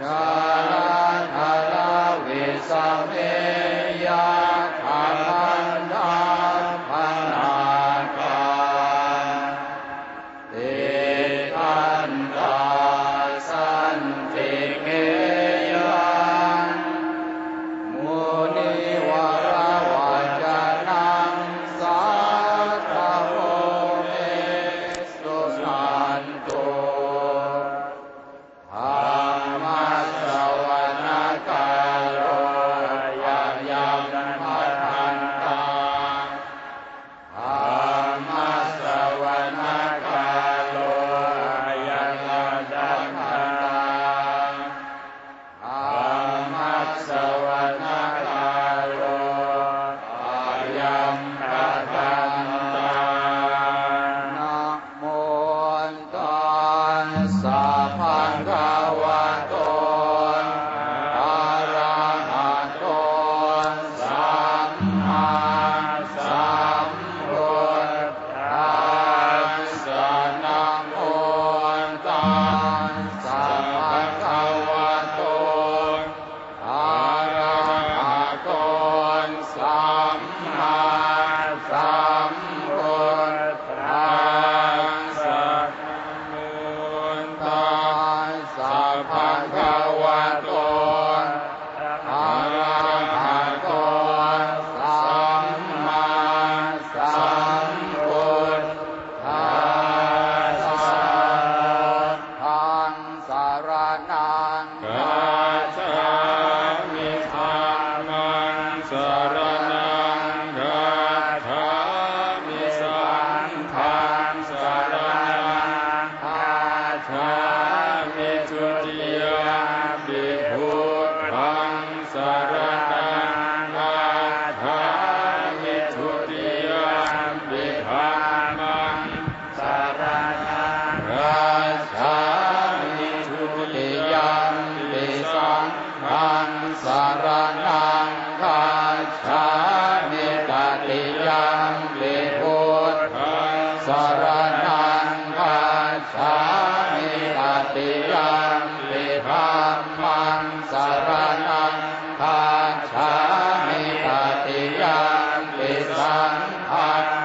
ชาลาทาลาเวสาเม ภะ สารนังกัจฉามิตติยมปิพุทธังสารนังกัจฉามิตติยมปิธัมมังสารนังกัจฉามิตติยมปิสังฆัง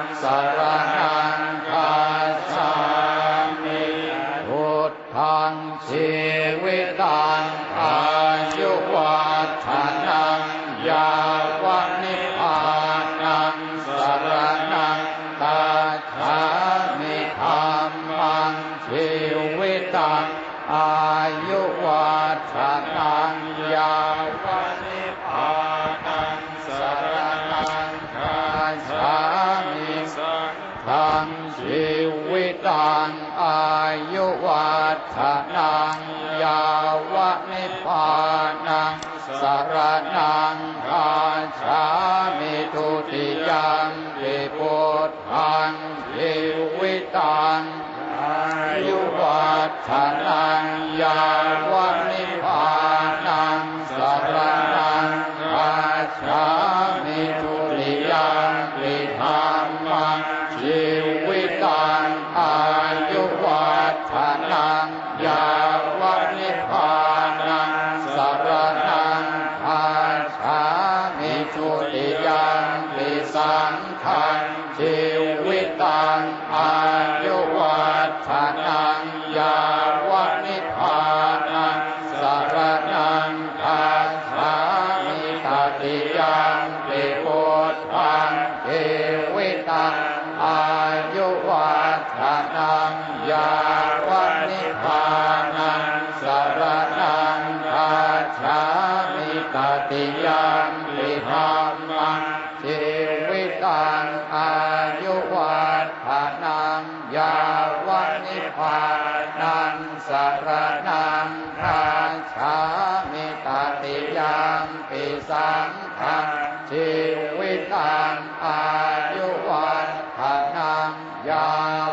อายุวัฒนังยาวนิพพานังสรนังคาชามิสังทังชีวิตังอายุวัฒนังยาวนิพพานังสารนัง มิทุติยัมปิธรรมังชีวิตังอายุวัฒนังยาวนิพานังสารนังคาชามิทุติยัมปิสังฆังชีวิตังอา ติยัมปิธรรมังชีวิตังอายุวัฒนังยาวนิพานังสารนังคาชามิตติยัมปิสังฆังชีวิตังอายุวัฒนังยาว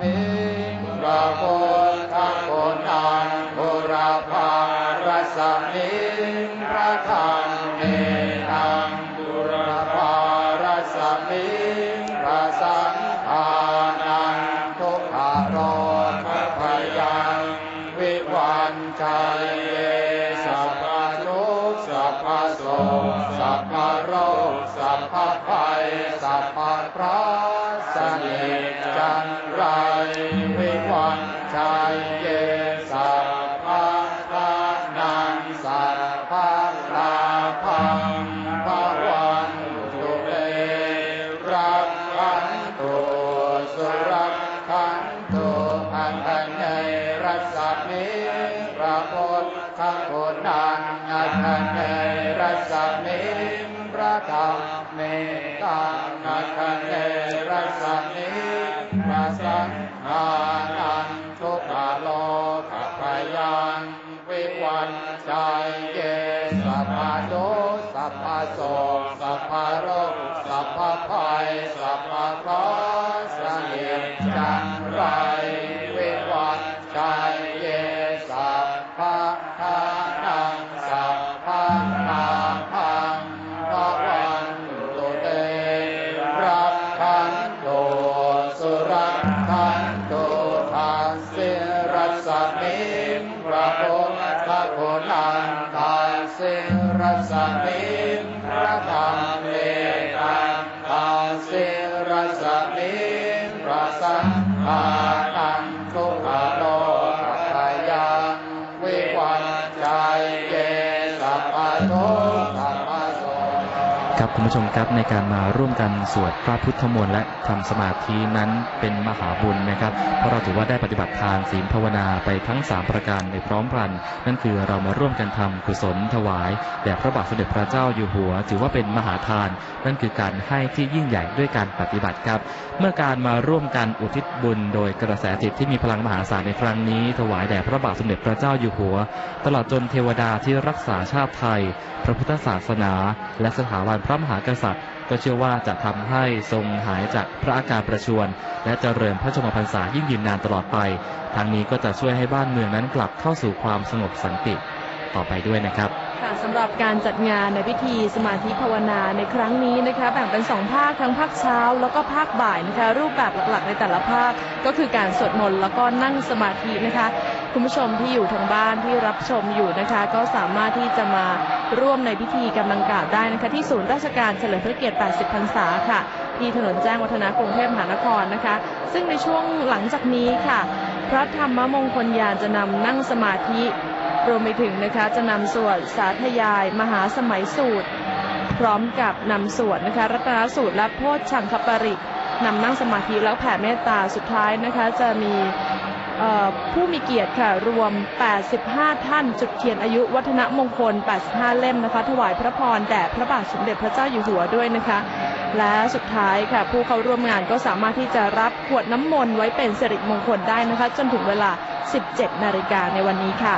มิงพระพุทธคุณนังบุรพารสมิงพระธรรมเมนังบุรพารสมิงพระสังฆานังทุกขโรคพยังวิวันชัยเยสัพพทุกสัพพโสสัพพโรสัพพภัยสัพพพระ ตุสุรักขันตุอันตเนรัสมิพระพุทธคุณนังอันตเนรัสมิพระธรรมเมตังอันตเนรัสมิพระสังฆานังทุกขโลกพยังวิวันชัยเยสัพพโดสัพพโสสัพพะโรคสัพพะภัยสั คุณผู้ชมครับในการมาร่วมกันสวดพระพุทธมนต์และทำสมาธินั้นเป็นมหาบุญนะครับ เพราะเราถือว่าได้ปฏิบัติทานศีลภาวนาไปทั้ง 3 ประการในพร้อมพรัน นั่นคือเรามาร่วมกันทำกุศลถวายแด่พระบาทสมเด็จพระเจ้าอยู่หัว ถือว่าเป็นมหาทาน นั่นคือการให้ที่ยิ่งใหญ่ด้วยการปฏิบัติครับ เมื่อการมาร่วมกันอุทิศบุญ โดยกระแสจิตที่มีพลังมหาศาลในครั้งนี้ ถวายแด่พระบาทสมเด็จพระเจ้าอยู่หัว ตลอดจนเทวดาที่รักษาชาติไทย พระพุทธศาสนา และสถาบันพระมหากษัตริย์ ก็เชื่อว่าจะทำให้ทรงหายจากพระอาการประชวรและเจริญพระชมพรรษายิ่งยืนนานตลอดไปทางนี้ก็จะช่วยให้บ้านเมืองนั้นกลับเข้าสู่ความสงบสันติต่อไปด้วยนะครับค่ะสำหรับการจัดงานในพิธีสมาธิภาวนาในครั้งนี้นะคะแบ่งเป็นสองภาคทั้งภาคเช้า แล้วก็ภาคบ่ายนะคะรูปแบบหลักๆในแต่ละภาคก็คือการสวดมนต์แล้วก็นั่งสมาธินะคะ คุณผู้ชมที่อยู่ทางบ้านที่รับชมอยู่นะคะ ก็สามารถที่จะมา ร่วมในพิธีกำลังกล่าวได้นะคะที่ศูนย์ราชการเฉลิมพระเกียรติ 80 พรรษาค่ะ ที่ถนนแจ้งวัฒนะกรุงเทพมหานครนะคะ ซึ่งในช่วงหลังจากนี้ค่ะ พระธรรมมงคลยานจะนำนั่งสมาธิ รวมไปถึงนะคะจะนำสวดสาธยาย มหาสมัยสูตร พร้อมกับนำสวดนะคะรัตนสูตรและโพชฌังคปริกนำนั่งสมาธิแล้วแผ่เมตตาสุดท้ายนะคะ จะมี ผู้มีเกียรติค่ะรวม 85 ท่าน จุดเทียนอายุวัฒนมงคล 85 เล่มนะคะ ถวายพระพรแด่พระบาทสมเด็จพระเจ้าอยู่หัวด้วยนะคะ และสุดท้ายค่ะ ผู้เข้าร่วมงานก็สามารถที่จะรับขวดน้ำมนต์ไว้เป็นสิริมงคลได้นะคะ จนถึงเวลา 17 นาฬิกาในวันนี้ค่ะ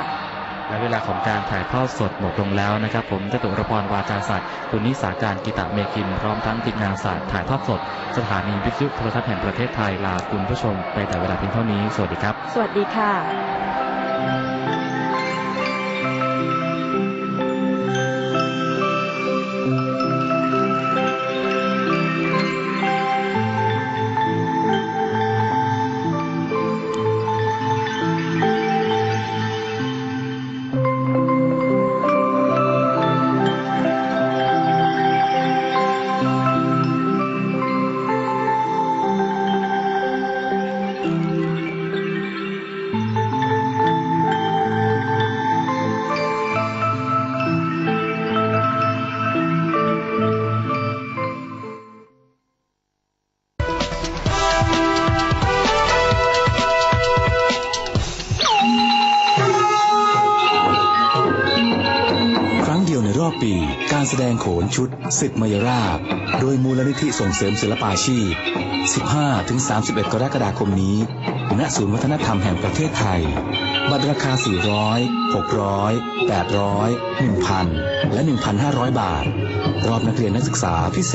และเวลาของการถ่ายทอดสดหมดลงแล้วนะครับ ผมจตุรพรวาจาศักดิ์คุณนิสาการกิตะเมคิน พร้อมทั้งทีมงานศาสตร์ถ่ายทอดสด สถานีวิทยุโทรทัศน์แห่งประเทศไทยลาคุณผู้ชม ไปแต่เวลาเพียงเท่านี้ สวัสดีครับ สวัสดีค่ะ 9 ปี การแสดงโขนชุดศึกมยราบ โดยมูลนิธิส่งเสริมศิลปาชีพ 15-31 กรกฎาคมนี้ ณ ศูนย์วัฒนธรรมแห่งประเทศไทย บัตรราคา 400 600 800 1,000 และ 1,500 บาท รอบนักเรียนนักศึกษาพิเศษ